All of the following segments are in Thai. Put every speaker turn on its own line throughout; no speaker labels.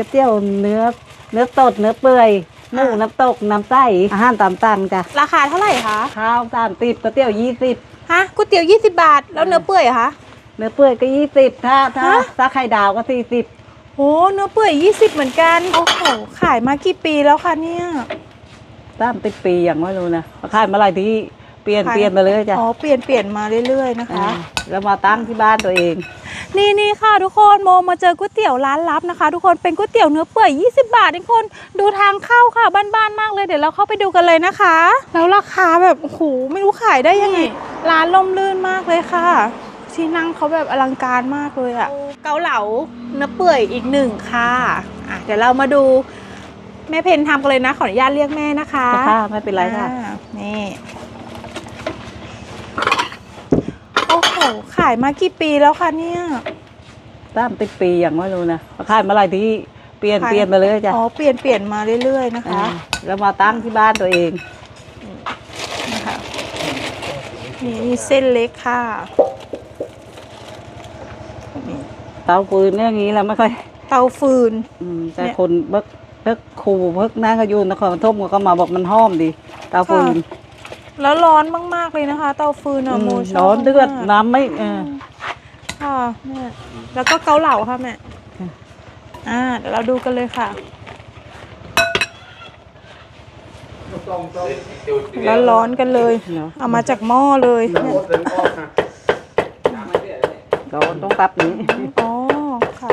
ก๋วยเตี๋ยวเนื้อ เนื้อสดเนื้อเปื่อยหมูน้ำตกน้ำใสอาหารตามสั่งจ้ะ
ราคาเท่าไหร่คะ
ข้าวสามสิบก๋วยเตี๋ยวยี่สิบ
ฮะก๋วยเตี๋ยว20บาท แล้วเนื้อเปื่อยเหรอคะ
เนื้อเปื่อยก็ยี่สิบถ้าถ้า
ฮะ
ถ้าไข่ดาวก็สี่สิบ
โอ้เนื้อเปื่อย20เหมือนกันโอ้โหขายมากี่ปีแล้วคะเนี่ย
สามสิบปีอย่างไม่รู้นะขายมาหลายที่ เปลี่ยน
ขาย
เปลี่ยนมาเลยจ้ะ
อ๋อเปลี่ยนเปลี่ยนมาเรื่อยๆนะคะ
อ่าแล้วมาตั้งที่บ้านตัวเอง
นี่นี่ค่ะทุกคนโมมาเจอก๋วยเตี๋ยวร้านลับนะคะ ทุกคนเป็นก๋วยเตี๋ยวเนื้อเปื่อย 20 บาททุกคนดูทางเข้าค่ะบ้านๆมากเลยเดี๋ยวเราเข้าไปดูกันเลยนะคะ แล้วราคาแบบโอ้โหไม่รู้ขายได้ยังไงร้านล่มลื่นมากเลยค่ะที่นั่งเขาแบบอลังการมากเลยอะเกาเหลาเนื้อเปื่อยอีกหนึ่งค่ะอะ เดี๋ยวเรามาดูแม่เพนทำกันเลยนะ ขออนุญาตเรียกแม่นะคะ
ค่ะไม่เป็นไรค่ะ
อ่านี่โอ้โห ขายมากี่ปีแล้วคะเนี่ย
สามสิบปีอย่างไม่รู้นะขายมาหลายที่เปลี่ยน
ขาย
เปลี่ยนมาเลยจ้ะ
อ๋อเปลี่ยนเปลี่ยนมาเรื่อยๆนะคะ
อ่าแล้วมาตั้งที่บ้านตัวเอง
นะคะนี่มีเส้นเล็กค่ะนี่
เตาฟืนเนี่ยอย่างนี้เราไม่ค่อย
เตาฟืน
อืมแต่
เนี่ย
คนเบิกเบิกครูเบิกนั่งก็อยู่นครปฐมก็มาบอกมันหอมดี เตาฟืน
แล้วร้อนมาก ๆ เลยนะคะ เตาฟืนอะ
อืม
โมชอบ
ร้อนเดือด
มาก
น้ำไม่เออ
ค่ะแม่แล้วก็เกาเหลาค่ะแม่
ค่ะ
อ่าเดี๋ยวเราดูกันเลยค่ะ แล้วร้อนกันเลย
เนาะ
เอามาจากหม้อเลยเนี่ย
ร้อนต้องตับนี้
อ๋อค่ะ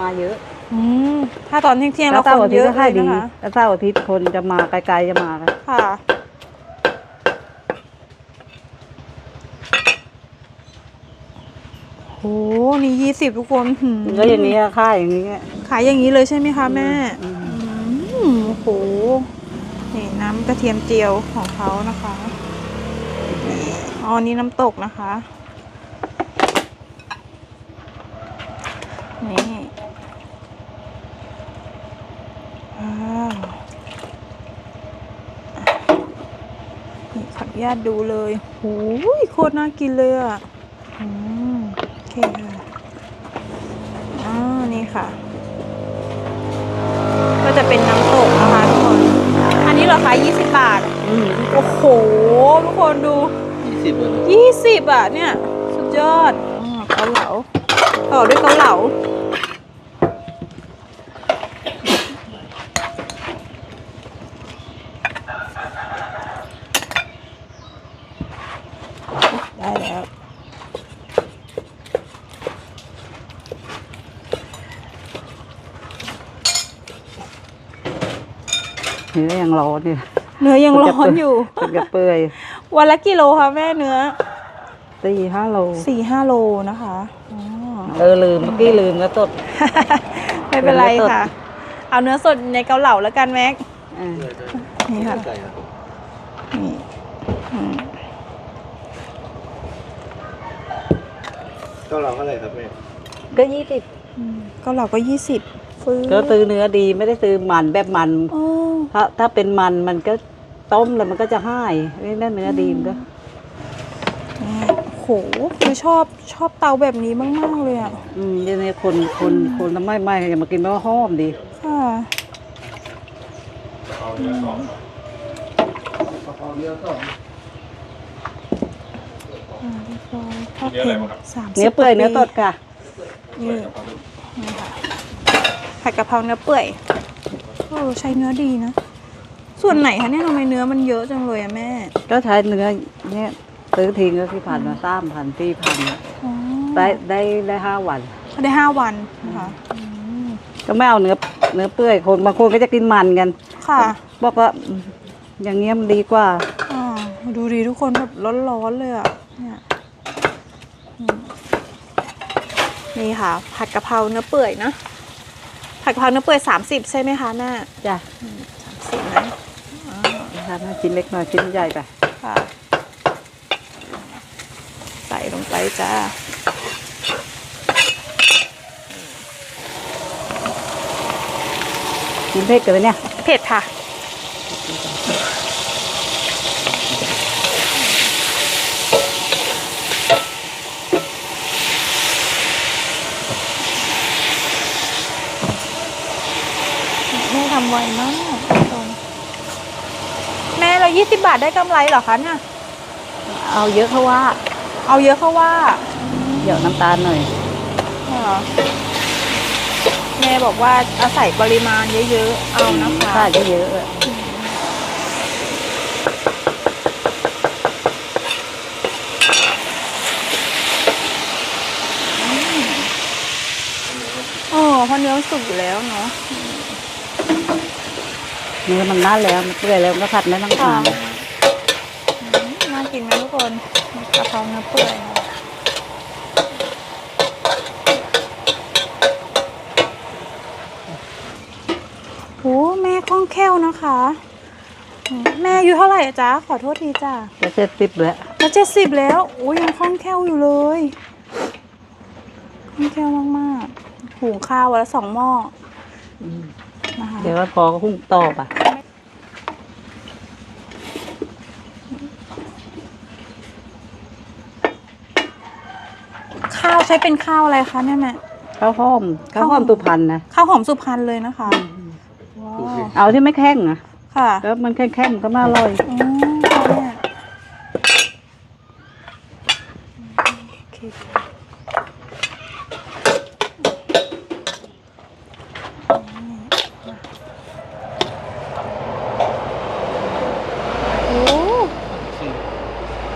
มาเยอะ
อืมถ้าตอนเที่ยงๆ
แล้
เรา
วเสาร์
ค
อานทิ
เย
ตย์
อะ
ก็
เล
ขาย
ย
ดี
นะคะ
แล้วเสาร์อาทิตย์คนจะมาไกลๆจะมากัน
ค่ะ โห นี่ยี่สิบทุกคนหืม
แล้วอย่างนี้ก็ค่ายอย่างนี้
ขายอย่างนี้เลยใช่ไหมคะแม่
อืม
อืมโอ้โห นี่น้ำกระเทียมเจียวของเขานะคะนี่อ๋อนี่น้ำตกนะคะ นี่ว้าว นี่ขออนุญาตดูเลยโอ้ยโคตรน่ากินเลยอะอืมโอเคค่ะอ่านี่ค่ะ ก็จะเป็นน้ำตกนะคะทุกคน อันนี้เหราคา20 บาท
อืม
โอ้โห ทุกคนดู
ยี่สิบเลย
20อะเนี่ย สุดยอดอ่าเกาเหลา ต่อด้วยเกาเหลา
เนื้อยังร้อนเนี่ย
เนื้อยังร้อนอยู่
มันจะเปื่อย
วันละกิโลคะแม่เนื้อ
สี่ห้าโล
สี่ห้าโลนะคะอ๋อ
เออลืมเมื่อกี้ลืมแล้วตด
ไม่เป็นไร
เนื้อสด
ค่ะ เอาเนื้อสดในเกาเหลาแล้วกันแม็ก
อ่า
นี่ค่ะ
ใส่ครับ
นี่อืม
เก็เราเท่าไหร่ครับแม่
ก็ยี่สิบ
อืมเกาเหลาก็ยี่สิบฟื้น
ก็ซื้อเนื้อดีไม่ได้ซื้อมันแบบมัน
โอ้
ถ้าถ้าเป็นมันมันก็ต้มแล้วมันก็จะให้นี่นั่นเนื้อดีมันก็
นี่โหคือชอบชอบเตาแบบนี้มาก ๆ เลยอะ
อืมเดี๋ยวนี้คนคนคนทำไม่ไม่อย่ามากินเพราะว่าหอมดี
ค่ะอ่าเรียบร้อยทอดเค็มสามสิบ
เนื้อเปื่อย
กว่า
เนื้อสดค่ะ
นี่นี่ค่ะผัดกะเพราเนื้อเปื่อยโอ้ใช้เนื้อดีนะ ส่วนไหนคะเนี่ยทำไมเนื้อมันเยอะจังเลยอะแม่
ก็ใช้เนื้อเนี่ยซื้อทิ้งก็ที่ผ่านมาสามพันสี่พัน
อ๋อ
ได้ได้ได้ห้าวัน
ได้ห้าวันนะคะอืม
ก็ไม่เอาเนื้อเนื้อเปื่อยคนบางคนก็จะกินมันกัน
ค่ะ
บอกว่าอืมอย่างเงี้ยมันดีกว่า
อ่าดูดีทุกคนแบบร้อนๆเลยอะเนี่ยอืมนี่ค่ะ ผัดกะเพราเนื้อเปื่อยนะผัดกะเพราเนื้อเปื่อยสามสิบใช่ไหมคะแม่
จ้ะ
สามสิบนะ
ทำให้ชิ้นเล็กหน่อยชิ้นใหญ่ไป
ค่ะ ใส่ลงไปจ้า
กินเผ็ดกันเนี่ย
เผ็ดค่ะแม่ทำไวมาก แม่เรายี่สิบาทได้กำไรเหรอคะเนี่ย
เอาเยอะเขาว่า
เอาเยอะเขาว่า
เดี๋ยวน้ำตาลหน่อย
เหรอแม่บอกว่าอาศัยปริมาณเยอะๆ เอานะคะ
ค่าจะเยอะอะ
โอ้เพราะเนื้อมันสุกอยู่แล้วเนาะ
เนื้อมันน่าแล้วมันเปื่อยแล้วมันก็ผัดไม่ต้อง
ค่ะ
ทาน
อืมน่ากินไหมทุกคนกะเพราเนื้อเปื่อยค่ะโอ้แม่คล่องแคล่วนะคะอืมแม่อายุเท่าไหร่อะจ๊ะ ขอโทษทีจ้ะ
จะเจ็ดสิบแล้ว
จะเจ็ดสิบแล้วโอ้ยยังคล่องแคล่วอยู่เลยคล่องแคล่วมากๆหุงข้าววันละสองหม้อ นะคะ
เดี๋ยวว่าพอก็หุ้งต่อป่ะ
ข้าวใช้เป็นข้าวอะไรคะเนี่ยแม่
ข้าวหอมข้าวหอ
ข้าวหอ
ม
ม
ตุพันนะ
ข้าวหอมสุพรรณเลยนะคะว้าว
เอาที่ไม่แข็งนะ
ค่ะ
แล้วมันแข็งๆก็ไม่อร่อย
อ๋อค่ะแม่โอเคโอ้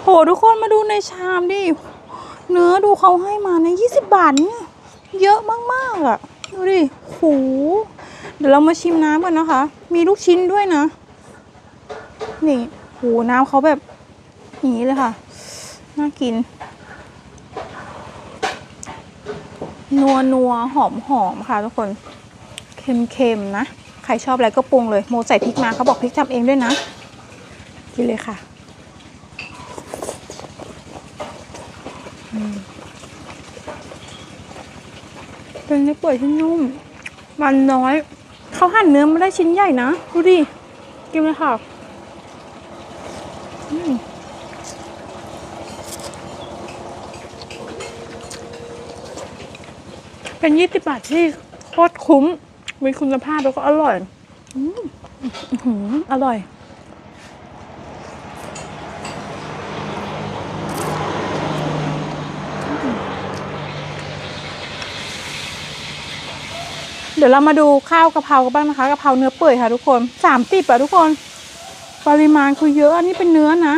หทุกคนมาดูในชามดิ เนื้อดูเขาให้มาในยี่สิบบาทเนี่ย เยอะมากๆอะ ดูดิโหเดี๋ยวเรามาชิมน้ำกันนะคะ มีลูกชิ้นด้วยนะ นี่โหน้ำเขาแบบอย่างนี้เลยค่ะ น่ากิน นัวนัวหอมหอมค่ะทุกคน เค็มเค็มนะ ใครชอบอะไรก็ปรุงเลย โมใส่พริกมาเขาบอกพริกทำเองด้วยนะ กินเลยค่ะ เป็นเนื้อเปื่อยที่นุ่ม มันน้อย เขาหั่นเนื้อมาได้ชิ้นใหญ่นะ ดูดิ กินเลยค่ะเป็นยี่สิบบาทที่โคตรคุ้ม มีคุณภาพแล้วก็อร่อยออร่อย ดี๋ยวเรามาดูข้าวกะเพรากันบ้างนะคะกะเพราเนื้อเปื่อยค่ะทุกคนสามสิบอะทุกคน ปริมาณคือเยอะอันนี้เป็นเนื้อนะ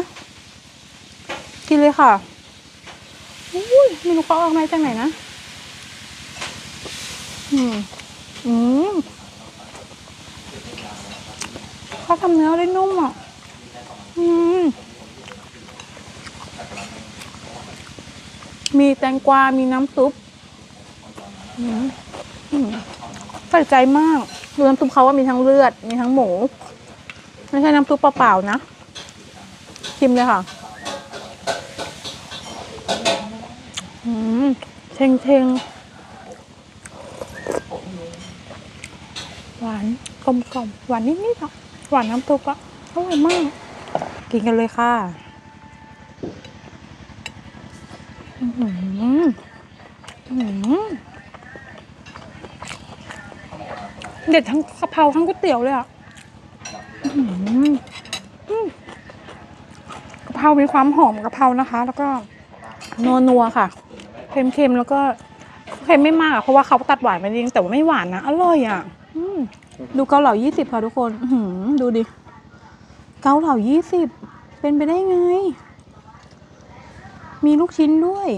กินเลยค่ะอุ้ยไม่รู้เขาเอามาจากไหนนะ อืมอืมเขาทำเนื้อได้นุ่มอะ อืมมีแตงกวา มีน้ำซุป อืม อืม ใส่ใจมากดูน้ำซุปเขาว่ามีทั้งเลือด มีทั้งหมู ไม่ใช่น้ำซุปเปล่าๆนะ ชิมเลยค่ะ อืมเชงเชงหวานกลมกล่อมหวานนิดๆอะหวานน้ำซุปอะอร่อยมาก กินกันเลยค่ะอือหืออื้อหือ เด็ดทั้งกะเพราทั้งก๋วยเตี๋ยวเลยอะกะเพรา มีความหอมกะเพรานะคะ แล้วก็นัวนัวค่ะ เค็มๆ แล้วก็เค็มไม่มากอะเพราะว่าเขาตัดหวานมาจริงแต่ว่าไม่หวานนะ อร่อยอะดูเกาเหลายี่สิบค่ะทุกคนอืดูดิ เกาเหลายี่สิบ เป็นไปได้ไง มีลูกชิ้นด้วย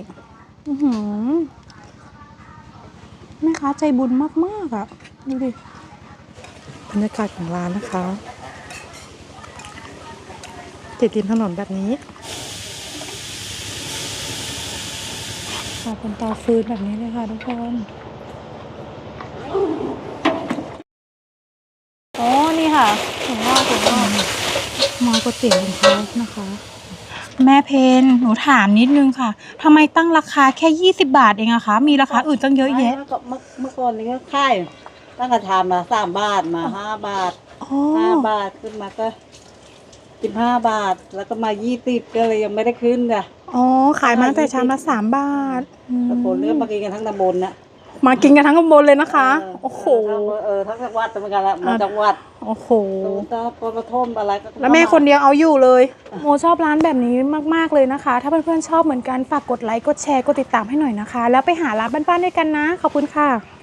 อืแม่ค้าใจบุญมากๆอะ ดูดิบรรยากาศของร้านนะคะ ติดริมถนนแบบนี้ค่ะเป็นเตาฟืนแบบนี้เลยค่ะทุกคนอ๋อนี่ค่ะถุงงอกถุงงอกมาก๋วยเตี๋ยวของเขานะคะ แม่เพนหนูถามนิดนึงค่ะทำไมตั้งราคาแค่ 20 บาทเองอะคะ มีราคาอื่นตั้งเยอะแยะ
เมื่อก่อนเมื่อเมื่อก่อนนี้ก็ค่าย ตั้งแต่ทำมาสามบาทมาห้าบาท
อ๋อ
ห้าบาทขึ้นมาก็สิบห้าบาท แล้วก็มายี่สิบก็เลยยังไม่ได้ขึ้นจ้ะ
อ๋อขายมาตั้งแต่ชามละสามบาทอืม
ตะโกนเรื่องมากินกันทั้งตำบลน่ะ
มากินกันทั้งตำบลเลยนะคะ
เโอ้
โห
ทั้งเออทั้งจังหวัดเหมือนกันละมาจังหวัด
โอ้โห
ตูตาปนทมอะไรก็
แล้วแม่คนเดียวเอาอยู่เลย โมชอบร้านแบบนี้มากๆเลยนะคะ ถ้าเพื่อนๆชอบเหมือนกัน ฝากกดไลค์ กดแชร์ กดติดตามให้หน่อยนะคะ แล้วไปหาร้านบ้านๆด้วยกันนะ ขอบคุณค่ะ